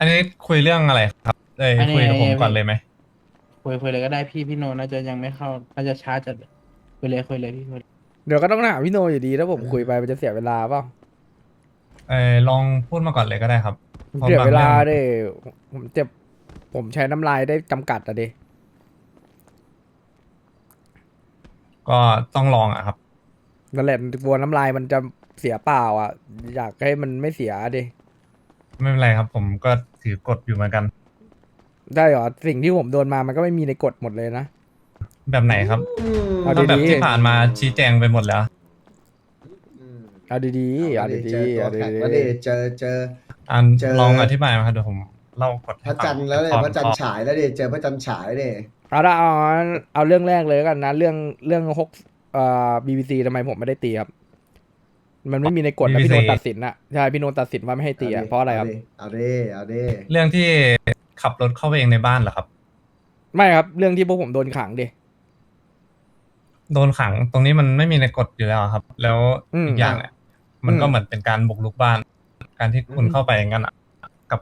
อันนี้คุยเรื่องอะไรครับเอ้ยอันนี้ คุยกับผมก่อนเลยไหมคุยคุยเลยก็ได้พี่พี่โนน่าจะยังไม่เข้าน่าจะช้าจัดเลยคุยเลยคุยเลยพี่คุยเลยเดี๋ยวก็ต้องถามพี่โนอยู่ดีถ้าผมคุยไปมันจะเสียเวลาเปล่าเออลองพูดมาก่อนเลยก็ได้ครับพราะเสียเวลาบงรื่องเด้ผมเจ็บผมใช้น้ำลายได้จำกัดอะเดก็ต้องลองอะครับ นั่นแหละกลัวน้ำลายมันจะเสียเปล่าอะ อยากให้มันไม่เสียเด ไม่เป็นไรครับ ผมก็ถือกฎอยู่เหมือนกัน ได้เหรอ สิ่งที่ผมโดนมามันก็ไม่มีในกฎหมดเลยนะ แบบไหนครับเอาก็แบบดีๆที่ผ่านมาชี้แจงไปหมดแล้วเอาดีๆเอาเจดีอๆตัวเอาแข็งดีแล้วดิเจอเจอ อันเจอ ลองอธิบายมาครับเดี๋ยวผมเล่ากฎพให้ระฟังจันทร์แล้วเนี่ยตอพระจันทตอร์ฉายแล้วดิเจอพระจันทร์ฉายดิๆเอาละเอาเอาเรื่องแรกเลยกันนะ เรื่องเรื่องฮกเอ่อบีบีซีทำไมผมไม่ได้ตีครับ มันไม่มีในกฎแล้วพี่โนตัดสินอะใช่พี่โนตัดสินว่าไม่ให้ตีอะเพราะอะไรครับ เอาดิเอาดิเรื่องที่ขับรถเข้าไปเองในบ้านเหรอครับ ไม่ครับ เรื่องที่พวกผมโดนขังดิ โดนขังตรงนี้มันไม่มีในกฎอยู่แล้วครับ แล้วอืมอีกอย่างเนี่ยมันก็อืม เหมือนเป็นการบุกรุกบ้าน การที่คุณเข้าไปอย่างนั้นอะกับ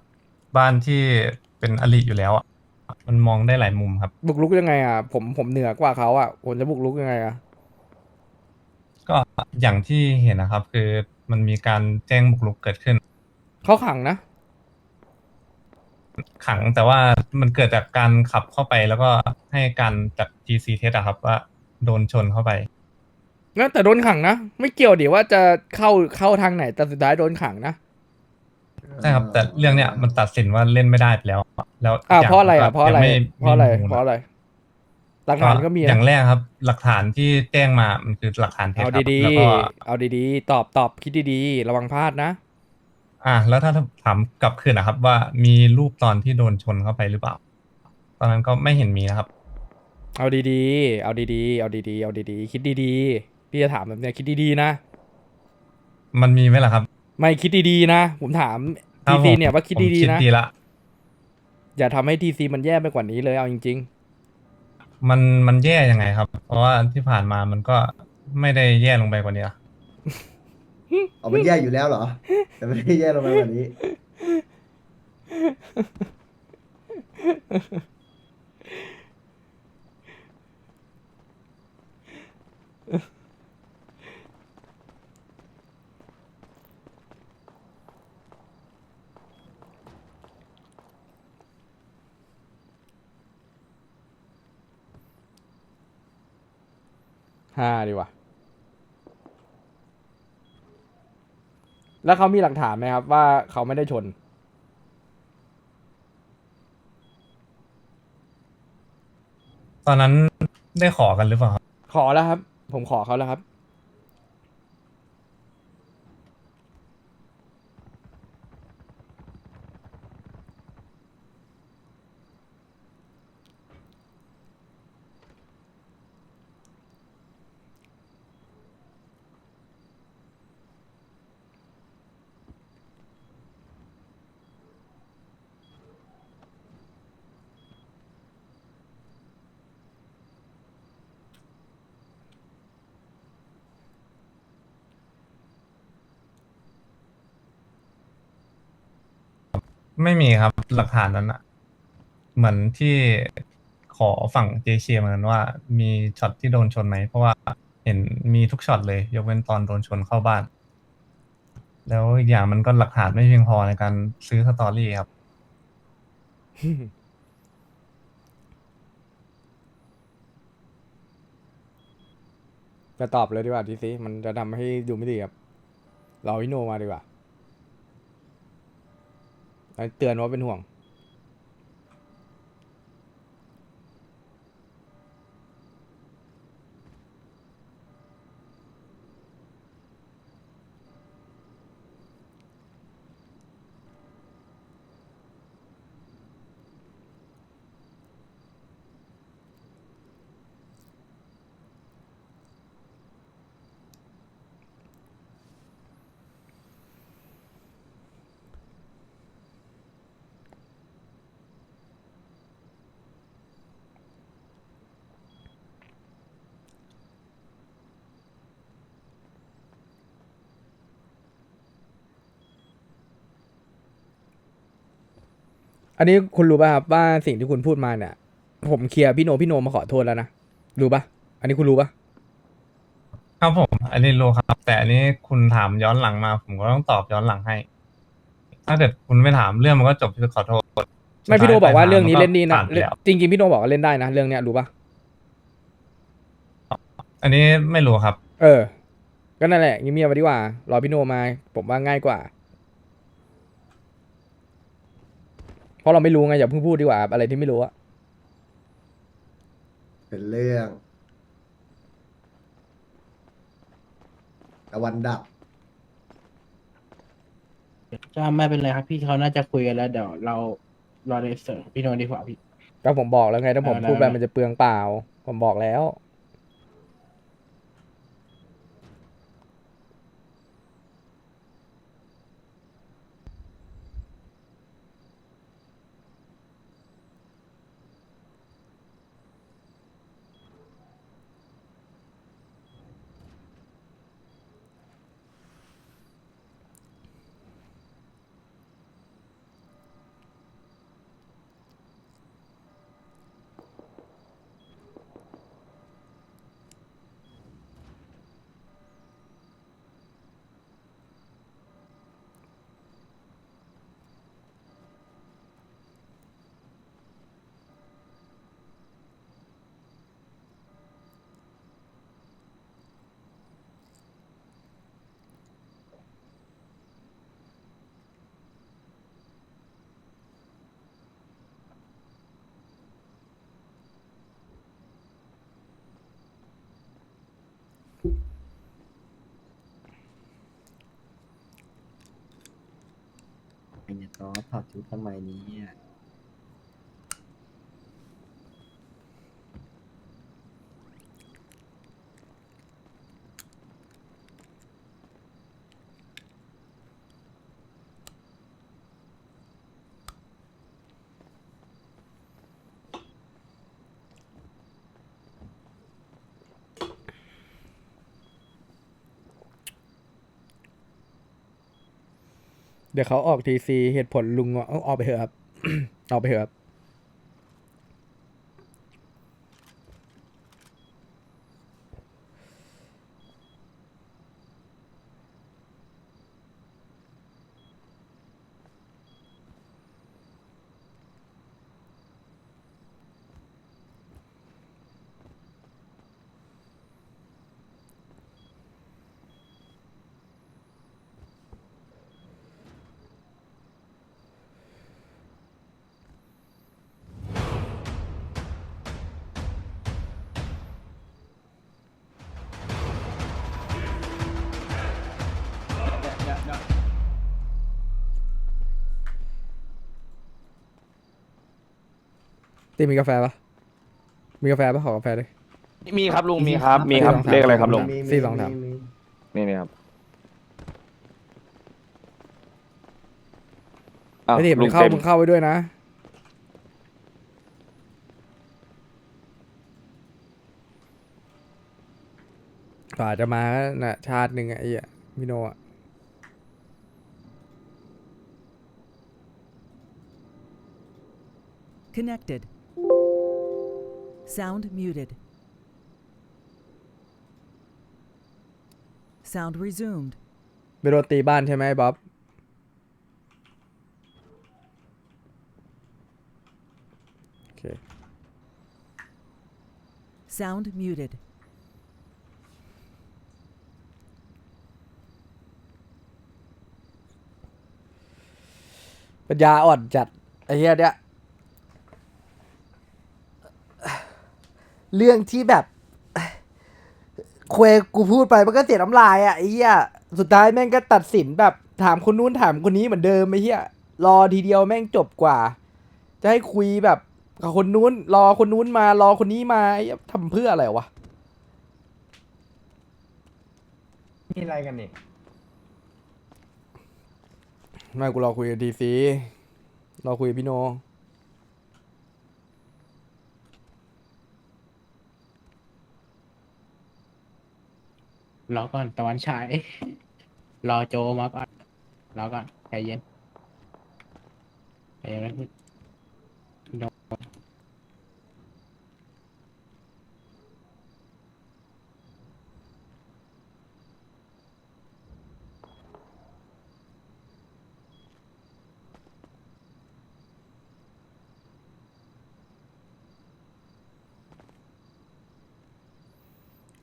บ้านที่เป็นอริอยู่แล้วอะมันมองได้หลายมุมครับ บุกรุกยังไงอะผมผมเหนือกว่าเขาอะผมจะบุกรุกยังไงอะ ก็อย่างที่เห็นนะครับ คือมันมีการแจ้งบุกรุกเกิดขึ้น เขาขังนะ ขังแต่ว่ามันเกิดจากการขับเข้าไปแล้วก็ให้การจาก GC เทสอะครับว่าโดนชนเข้าไป นะแต่โดนขังนะ ไม่เกี่ยวเดี๋ยวว่าจะเข้าเข้าทางไหนแต่สุดท้ายโดนขังนะ ใช่ครับ แต่เรื่องเนี้ยมันตัดสินว่าเล่นไม่ได้ไปแล้ว แล้วอ่าย่งเพราะอะไรก็อะเพราะอะไรยังม่เพราะอะไรมีมูลเพราะอะไร หลักฐานก็มีอนะย่างแรกครับ หลักฐานที่แจ้งมามันคือหลักฐานเท็จเอาครับดีแล้วก็ๆเอาดีๆ ตอบตอบคิดดีๆ ระวังพลาดนะ อ่าแล้วถ้าถามกลับคืนนะครับ ว่ามีรูปตอนที่โดนชนเข้าไปหรือเปล่า ตอนนั้นก็ไม่เห็นมีนะครับ เอาดีๆ เอาดีๆ เอาดีๆ เอาดีๆ คิดดีๆ พี่จะถามแบบเนี้ยคิดดีๆ นะ มันมีไหมล่ะครับไม่คิดดีๆ นะ ผมถามครัทีบซีผมเนี่ยว่าคิดผมดีๆนะ ดีละอย่าทำให้ทีซีมันแย่ไปกว่านี้เลยเอาจริง มันมันแย่ยังไงครับ เพราะว่าที่ผ่านมามันก็ไม่ได้แย่ลงไปกว่านี้นะเอามันแย่อยู่แล้วเหรอ แต่ไม่ได้แย่ลงไปกว่านี้ ๆ ห้าดีกว่า แล้วเขามีหลักฐานไหมครับ ว่าเขาไม่ได้ชน ตอนนั้นได้ขอกันหรือเปล่าครับ ขอแล้วครับ ผมขอเขาแล้วครับ ไม่มีครับหลักฐานนั้นอะเหมือนที่ขอฝั่งเจเชียเหมือนกันว่า มีช็อตที่โดนชนไหมเพราะว่าเห็นมีทุกช็อตเลย ยกเว้นตอนโดนชนเข้าบ้าน แล้วอีกอย่างมันก็หลักฐานไม่เพียงพอในการซื้อสตอรี่ครับ จะตอบเลยดีกว่าทีซีมันจะทำให้ดูไม่ดีครับรอวิโนมาดีกว่า เตือนว่าเป็นห่วง อันนี้คุณรู้ป่ะครับว่าสิ่งที่คุณพูดมาเนี่ย ผมเคลียร์พี่โนพี่โนมาขอโทษแล้วนะ รู้ป่ะ อันนี้คุณรู้ป่ะ ครับผม อันนี้รู้ครับ แต่อันนี้คุณถามย้อนหลังมา ผมก็ต้องตอบย้อนหลังให้ ถ้าเกิดคุณไม่ถามเรื่องมันก็จบที่ขอโทษไม่พี่โนบอกว่าเรื่องนี้เล่นดีนะผ่าไปแล้วจริงๆพี่โนบอกว่าเล่นได้นะเรื่องเนี้ยรู้ป่ะ อันนี้ไม่รู้ครับ เออ ก็นั่นแหละเงียบๆไปดีกว่า รอพี่โนมา ผมว่าง่ายกว่า เพราะเราไม่รู้ไงอย่าเพิ่งพูดดีกว่าอะไรที่ไม่รู้อะเป็นเรื่องตะวันดับ ก็ไม่เป็นไรครับพี่เขาน่าจะคุยกันแล้วเดี๋ยวเรารอในเสิร์ฟพี่โนดีกว่าพี่ ก็ผมบอกแล้วไงถ้าผมเอาแล้วพูดไปมันจะเปลืองเปล่า ผมบอกแล้ว ไอ้เนี่ยตอถอดชุดทำไมเนี้ เดี๋ยวเขาออกทีซีเหตุผลลุงเอาออกไปเถอะครับออกไปเถอะครับ ตีมีกาแฟปะมีกาแฟปะขอกาแฟเลย มีครับลุงมีครับ มีครับสี่สองสามเลขอะไรครับลุงมีสี่สองสามมีนี่นี่ครับอ้าวไอ้ดิมึลุงงเข้าเต็มมึงเข้าไปด้วยนะ กว่าจะมาก็น่ะ ชาติหนึ่งอะไอ้เหี้ยพี่โนอะ Connected. Sound muted. Sound resumed. ไปโดนตีบ้านใช่ไหมบ๊อบ โอเค Sound muted. ปัญญาอ่อนจัด ไอ้เหี้ยเนี่ย เรื่องที่แบบคุยกูพูดไปมันก็เสียน้ำลายอะไอ้เหี้ยสุดท้ายแม่งก็ตัดสินแบบถามคนนู้นถามคนนี้เหมือนเดิมไอ้เหี้ยรอทีเดียวแม่งจบกว่า จะให้คุยแบบกับคนนู้น รอคนนู้นมารอคนนี้มาไอ้เหี้ยทำเพื่ออะไรวะมีอะไรกันนี่ไม่กูรอคุยกับดีซีรอคุยกับพี่โน รอก่อนตะวันฉาย รอโจมาก่อนรอก่อนใจเย็นใจเย็นนะพี่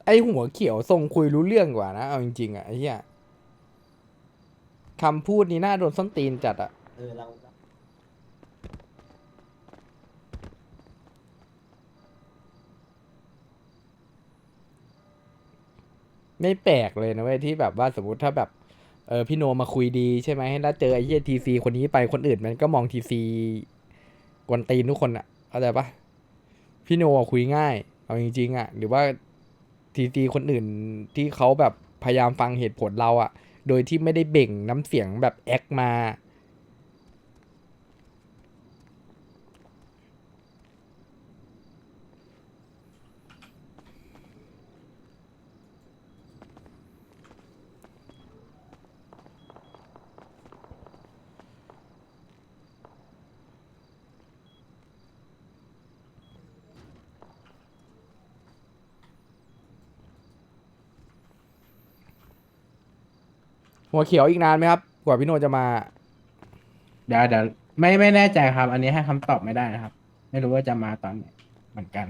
ไอหัวเขียวทรงคุยรู้เรื่องกว่านะเอาจริงๆอะไอ้เหี้ยคำพูดนี้น่าโดนส้นตีนจัดอะ เออเราไม่แปลกเลยนะเว้ยที่แบบว่าสมมติถ้าแบบเออพี่โนมาคุยดีใช่ไหมแล้วเจอไอ้เหี้ยทีซีคนนี้ไปคนอื่นมันก็มองทีซีกวนตีนทุกคนอะเข้าใจปะพี่โนอะคุยง่าย เอาจริงๆอะ หรือว่า ทีซีคนอื่นที่เขาแบบพยายามฟังเหตุผลเราอะโดยที่ไม่ได้เบ่งน้ำเสียงแบบแอคมา หัวเขียวอีกนานไหมครับ กว่าพี่โนจะมา เดี๋ยวเดี๋ยวไม่ไม่แน่ใจครับ อันนี้ให้คำตอบไม่ได้นะครับ ไม่รู้ว่าจะมาตอนไหนเหมือนกัน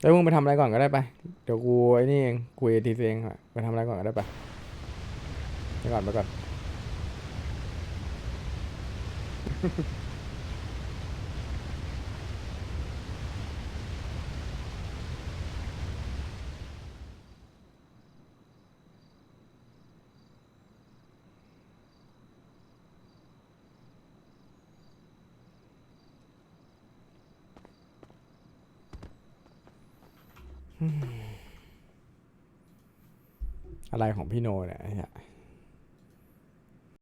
แล้วมึงไปทำอะไรก่อนก็ได้ไป เดี๋ยวกูไอ้นี่เองคุยทีเองอะไปทำอะไรก่อนก็ได้ไปไปก่อนไปก่อน อะไรของพี่โนเนี่ยไอ้เหี้ย